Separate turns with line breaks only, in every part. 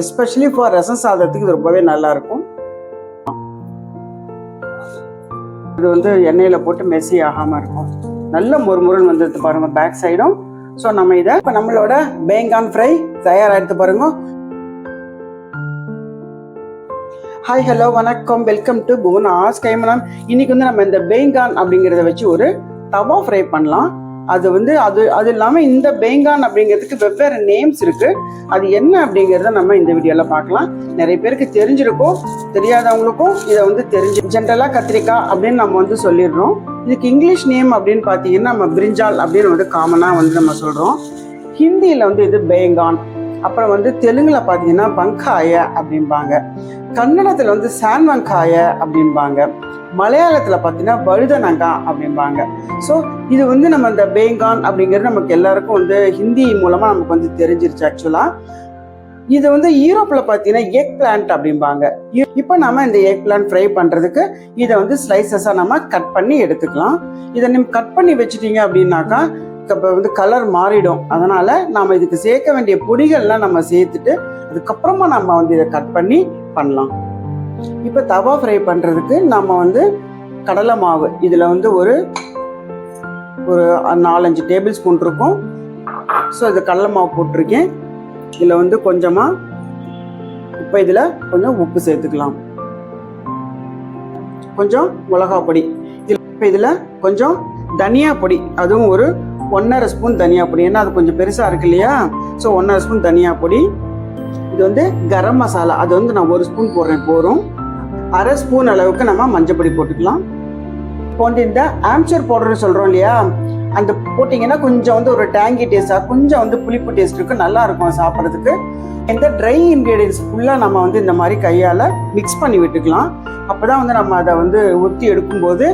Especially for ரசம் சாதத்துக்கு இது ரொம்பவே நல்லா இருக்கும் இது வந்து எண்ணெயில் போட்டு மெஸ்ஸி ஆகாமல் இருக்கும். நல்ல முறுமுறுன்னு வந்துடுது பாருங்க பேக் சைடும் ஸோ நம்ம இதை இப்போ நம்மளோட பேங்கான் ஃப்ரை தயாராகிடுது பாருங்க. ஹாய் ஹலோ வணக்கம். வெல்கம் டு புவனாஸ் கைமனம் இன்னைக்கு வந்து நம்ம இந்த பேங்கான் அப்படிங்கிறத வச்சு ஒரு தவா ஃப்ரை பண்ணலாம். அது வந்து அது அது இல்லாமல் இந்த பேங்கான் அப்படிங்கிறதுக்கு வெவ்வேறு நேம்ஸ் இருக்கு. அது என்ன அப்படிங்கிறத நம்ம இந்த வீடியோவில் பார்க்கலாம். நிறைய பேருக்கு தெரிஞ்சிருக்கும் தெரியாதவங்களுக்கும் இதை வந்து தெரிஞ்சு ஜென்ரலாக கத்திரிக்காய் அப்படின்னு நம்ம வந்து சொல்லிடுறோம். இதுக்கு இங்கிலீஷ் நேம் அப்படின்னு பார்த்தீங்கன்னா நம்ம பிரிஞ்சால் அப்படின்னு வந்து காமனாக வந்து நம்ம சொல்கிறோம் ஹிந்தியில் வந்து இது பேங்கான் அப்புறம் வந்து தெலுங்குல பார்த்தீங்கன்னா வங்காய அப்படிம்பாங்க. கன்னடத்தில் வந்து சான் வெங்காய அப்படிம்பாங்க. மலையாளத்தில் பார்த்தீங்கன்னா பழுதனங்கா அப்படிம்பாங்க. ஸோ இது வந்து நம்ம இந்த பேங்கான் அப்படிங்கிறது நமக்கு எல்லாருக்கும் வந்து ஹிந்தி மூலமாக நமக்கு வந்து தெரிஞ்சிருச்சு ஆக்சுவலாக இது வந்து யூரோப்பில் பார்த்தீங்கன்னா எக் பிளான்ட் அப்படிம்பாங்க. இப்போ நம்ம இந்த எக் பிளான்ட் ஃப்ரை பண்ணுறதுக்கு இதை வந்து ஸ்லைசஸாக நம்ம கட் பண்ணி எடுத்துக்கலாம். இதை நம்ம கட் பண்ணி வச்சுட்டீங்க அப்படின்னாக்கா இப்போ வந்து கலர் மாறிடும். அதனால நாம இதுக்கு சேர்க்க வேண்டிய பொடிகள்லாம் நம்ம சேர்த்துட்டு அதுக்கப்புறமா நம்ம வந்து இதை கட் பண்ணி பண்ணலாம். இப்போ தவா ஃப்ரை பண்ணுறதுக்கு நம்ம வந்து கடலை மாவு. இதில் வந்து ஒரு ஒரு நாலஞ்சு டேபிள் ஸ்பூன் இருக்கும். ஸோ இது கடலை மாவு போட்டிருக்கேன். இதில் வந்து கொஞ்சமாக இப்போ இதில் கொஞ்சம் உப்பு சேர்த்துக்கலாம். கொஞ்சம் மிளகா பொடி. இப்போ இதில் கொஞ்சம் தனியா பொடி. அதுவும் ஒரு ஒன்றரை ஸ்பூன் தனியா பொடி. ஏன்னா அது கொஞ்சம் பெருசாக இருக்கு இல்லையா? ஸோ ஒன்றரை ஸ்பூன் தனியா பொடி. இது வந்து கரம் மசாலா. அது வந்து நான் ஒரு ஸ்பூன் போடுறேன் போகிறோம் அரை ஸ்பூன் அளவுக்கு நம்ம மஞ்சள் பொடி போட்டுக்கலாம். இப்போ வந்து இந்த ஆம்ச்சர் பவுடர்னு சொல்கிறோம் இல்லையா? அந்த போட்டிங்கன்னா கொஞ்சம் வந்து ஒரு டேங்கி டேஸ்ட்டாக கொஞ்சம் வந்து புளிப்பு டேஸ்ட் இருக்கும் நல்லா இருக்கும் சாப்பிட்றதுக்கு. இந்த ட்ரை இன்க்ரீடியன்ஸ் ஃபுல்லாக நம்ம வந்து இந்த மாதிரி கையால் மிக்ஸ் பண்ணி விட்டுக்கலாம். அப்போ தான் வந்து நம்ம அதை வந்து ஒத்தி எடுக்கும்போது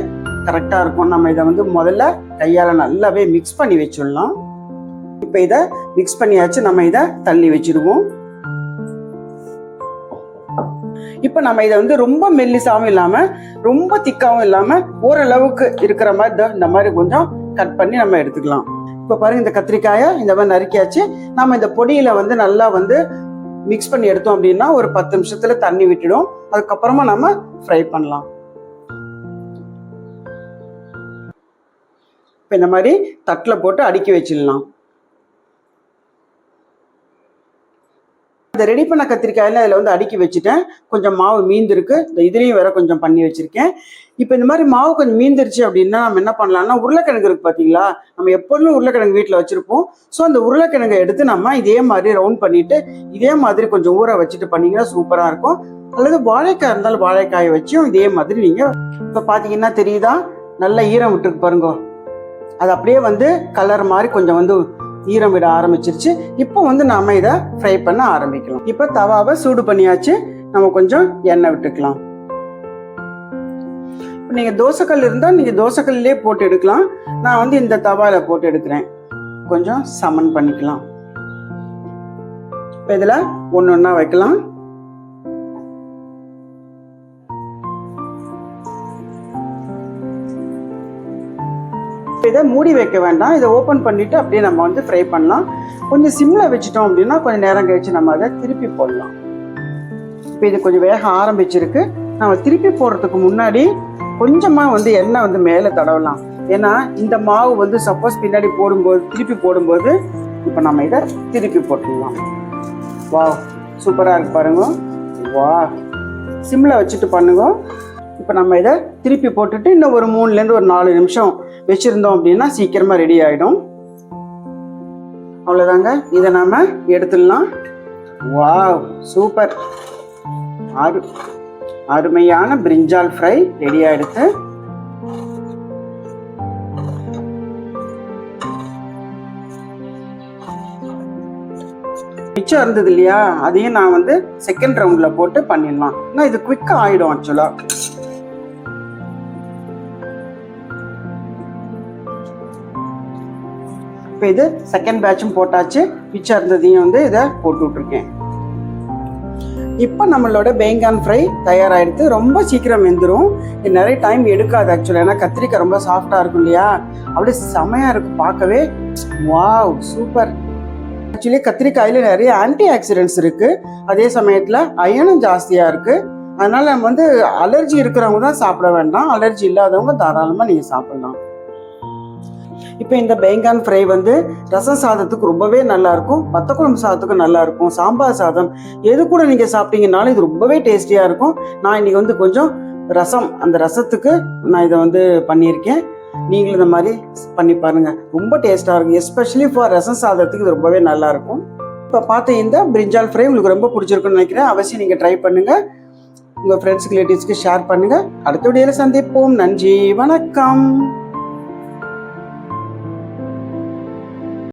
கரெக்டாக இருக்கும். நம்ம இதை வந்து முதல்ல கையால் நல்லாவே மிக்ஸ் பண்ணி வச்சிடலாம். இப்போ இதை மிக்ஸ் பண்ணியாச்சு நம்ம இதை தள்ளி வச்சிடுவோம். இப்போ நம்ம இதை வந்து ரொம்ப மெல்லிசாவும் இல்லாமல் ரொம்ப திக்காவும் இல்லாமல் ஓரளவுக்கு இருக்கிற மாதிரி தான் இந்த மாதிரி கொஞ்சம் கட் பண்ணி நம்ம எடுத்துக்கலாம். இப்போ பாருங்க இந்த கத்திரிக்காயை இந்த மாதிரி நறுக்கியாச்சு. நம்ம இந்த பொடியில வந்து நல்லா வந்து மிக்ஸ் பண்ணி எடுத்தோம் அப்படின்னா ஒரு பத்து நிமிஷத்துல தண்ணி விட்டுடும். அதுக்கப்புறமா நம்ம ஃப்ரை பண்ணலாம். இப்போ இந்த மாதிரி தட்டில் போட்டு அடுக்கி வச்சிடலாம். இந்த ரெடி பண்ண கத்திரிக்காயில் அதில் வந்து அடுக்கி வச்சுட்டேன். கொஞ்சம் மாவு மீந்திருக்கு. இந்த இதுலேயும் வேற கொஞ்சம் பண்ணி வச்சுருக்கேன். இப்போ இந்த மாதிரி மாவு கொஞ்சம் மீந்துருச்சு அப்படின்னா நம்ம என்ன பண்ணலாம்னா உருளைக்கிழங்கு இருக்கு பார்த்தீங்களா நம்ம எப்போதுமே உருளைக்கிழங்கு வீட்டில் வச்சுருப்போம். ஸோ அந்த உருளைக்கிழங்கை எடுத்து நம்ம இதே மாதிரி ரவுண்ட் பண்ணிவிட்டு இதே மாதிரி கொஞ்சம் ஊற வச்சுட்டு பண்ணீங்கன்னா சூப்பராக இருக்கும். அல்லது வாழைக்காய் இருந்தாலும் வாழைக்காயை வச்சும் இதே மாதிரி நீங்கள் இப்போ பார்த்தீங்கன்னா தெரியுதா? நல்ல ஈரம் விட்டுருக்கு பாருங்க. அது அப்படியே வந்து கலர் மாதிரி கொஞ்சம் வந்து ஈரம் விட ஆரம்பிச்சிருச்சு. இப்போ வந்து நாம இதை ஃப்ரை பண்ண ஆரம்பிக்கலாம். இப்போ தவாவை சூடு பண்ணியாச்சு. நம்ம கொஞ்சம் எண்ணெய் விட்டுக்கலாம். இப்போ நீங்கள் தோசைக்கல் இருந்தால் நீங்கள் தோசைக்கல்லே போட்டு எடுக்கலாம். நான் வந்து இந்த தவாவில் போட்டு எடுக்கிறேன். கொஞ்சம் சமன் பண்ணிக்கலாம். இப்போ இதில் ஒன்று ஒன்றா வைக்கலாம். இதை மூடி வைக்க வேண்டாம். இதை ஓப்பன் பண்ணிவிட்டு அப்படியே நம்ம வந்து ஃப்ரை பண்ணலாம். கொஞ்சம் சிம்மில் வச்சுட்டோம் அப்படின்னா கொஞ்சம் நேரம் கழித்து நம்ம அதை திருப்பி போடலாம். இப்போ இது கொஞ்சம் வேக ஆரம்பிச்சிருக்கு. நம்ம திருப்பி போடுறதுக்கு முன்னாடி கொஞ்சமாக வந்து எண்ணெய் வந்து மேலே தடவலாம். ஏன்னா இந்த மாவு வந்து சப்போஸ் பின்னாடி போடும்போது திருப்பி போடும்போது இப்போ நம்ம இதை திருப்பி போட்டுடலாம். வா சூப்பராக இருக்கு பாருங்க. வா சிம்மில் வச்சுட்டு பண்ணுங்க. இப்போ நம்ம இதை திருப்பி போட்டுட்டு இன்னும் ஒரு மூணுலேருந்து ஒரு நாலு நிமிஷம் வச்சுருந்தோம் அப்படின்னா சீக்கிரமாக ரெடி ஆகிடும் அவ்வளோதாங்க இதை நாம் எடுத்துடலாம். வாவ் சூப்பர் அரு அருமையான பிரிஞ்சால் ஃப்ரை ரெடி ஆகிடுத்து மிச்சம் இருந்தது இல்லையா? அதையும் நான் வந்து செகண்ட் ரவுண்டில் போட்டு பண்ணிடலாம். ஆனால் இது குவிக்காக ஆகிடும் ஆக்சுவலாக இப்போ இது செகண்ட் பேட்சும் போட்டாச்சு. மிச்சம் இருந்ததையும் வந்து இதை போட்டு விட்ருக்கேன் இப்போ நம்மளோட பேங்கான் ஃப்ரை தயாராகிடுது ரொம்ப சீக்கிரம் வெந்துடும் நிறைய டைம் எடுக்காது ஆக்சுவலாக ஏன்னா கத்திரிக்காய் ரொம்ப சாஃப்டாக இருக்கும் இல்லையா? அப்படியே செமையாக இருக்கும் பார்க்கவே. வாவ் சூப்பர் ஆக்சுவலி கத்திரிக்காயில் நிறைய ஆன்டி ஆக்சிடென்ட்ஸ் இருக்குது அதே சமயத்தில் அயனும் ஜாஸ்தியாக இருக்குது அதனால் நம்ம வந்து அலர்ஜி இருக்கிறவங்க தான் சாப்பிட வேண்டாம். அலர்ஜி இல்லாதவங்க தாராளமாக நீங்கள் சாப்பிடலாம். இப்போ இந்த பேங்கான் ஃப்ரை வந்து ரசம் சாதத்துக்கு ரொம்பவே நல்லா இருக்கும் குழம்பு சாதத்துக்கும் நல்லா இருக்கும் சாம்பார் சாதம் எது கூட நீங்கள் சாப்பிட்டீங்கனாலும் இது ரொம்பவே டேஸ்டியாக இருக்கும். நான் இன்னைக்கு வந்து கொஞ்சம் ரசம் அந்த ரசத்துக்கு நான் இதை வந்து பண்ணியிருக்கேன். நீங்களும் இந்த மாதிரி பண்ணி பாருங்க. ரொம்ப டேஸ்ட்டாக இருக்கும் எஸ்பெஷலி ஃபார் ரசம் சாதத்துக்கு இது ரொம்பவே நல்லா இருக்கும் இப்போ பார்த்த இந்த பிரிஞ்சால் ஃப்ரை உங்களுக்கு ரொம்ப பிடிச்சிருக்குன்னு நினைக்கிறேன். அவசியம் நீங்கள் ட்ரை பண்ணுங்கள் உங்கள் ஃப்ரெண்ட்ஸ் ரிலேட்டிவ்ஸ்க்கு ஷேர் பண்ணுங்கள் அடுத்த வீடியோவில் சந்திப்போம். நன்றி வணக்கம்.